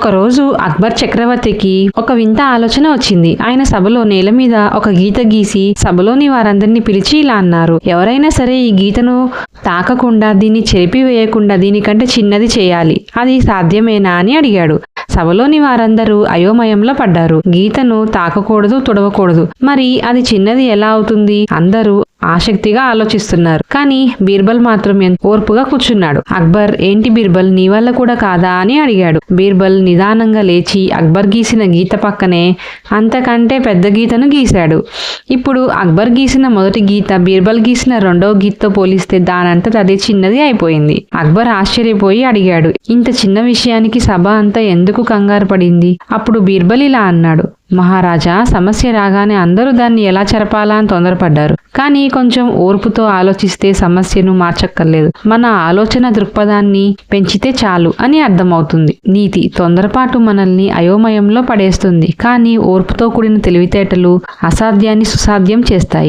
ఒకరోజు అక్బర్ చక్రవర్తికి ఒక వింత ఆలోచన వచ్చింది. ఆయన సభలో నేల మీద ఒక గీత గీసి సభలోని వారందరినీ పిలిచి ఇలా అన్నారు. ఎవరైనా సరే ఈ గీతను తాకకుండా దీన్ని చెరిపివేయకుండా దీనికంటే చిన్నది చేయాలి. అది సాధ్యమేనా అని అడిగాడు. సభలోని వారందరూ అయోమయంలో పడ్డారు. గీతను తాకకూడదు తుడవకూడదు. మరి అది చిన్నది ఎలా అవుతుంది? అందరూ ఆసక్తిగా ఆలోచిస్తున్నారు. కానీ బీర్బల్ మాత్రం ఓర్పుగా కూర్చున్నాడు. అక్బర్ ఏంటి బీర్బల్ నీ వల్ల కూడా కాదా? అని అడిగాడు. బీర్బల్ నిదానంగా లేచి అక్బర్ గీసిన గీత పక్కనే అంతకంటే పెద్ద గీతను గీశాడు. ఇప్పుడు అక్బర్ గీసిన మొదటి గీత బీర్బల్ గీసిన రెండవ గీతతో పోలిస్తే దానంతట అదే చిన్నది అయిపోయింది. అక్బర్ ఆశ్చర్యపోయి అడిగాడు ఇంత చిన్న విషయానికి సభ అంతా ఎందుకు కంగారు పడింది? అప్పుడు బీర్బల్ ఇలా అన్నాడు మహారాజా సమస్య రాగానే అందరూ దాన్ని ఎలా చెరపాలా అని తొందరపడ్డారు. కానీ కొంచెం ఓర్పుతో ఆలోచిస్తే సమస్యను మార్చక్కర్లేదు. మన ఆలోచన దృక్పథాన్ని పెంచితే చాలు అని అర్థమవుతుంది. నీతి తొందరపాటు మనల్ని అయోమయంలో పడేస్తుంది. కానీ ఓర్పుతో కూడిన తెలివితేటలు అసాధ్యాన్ని సుసాధ్యం చేస్తాయి.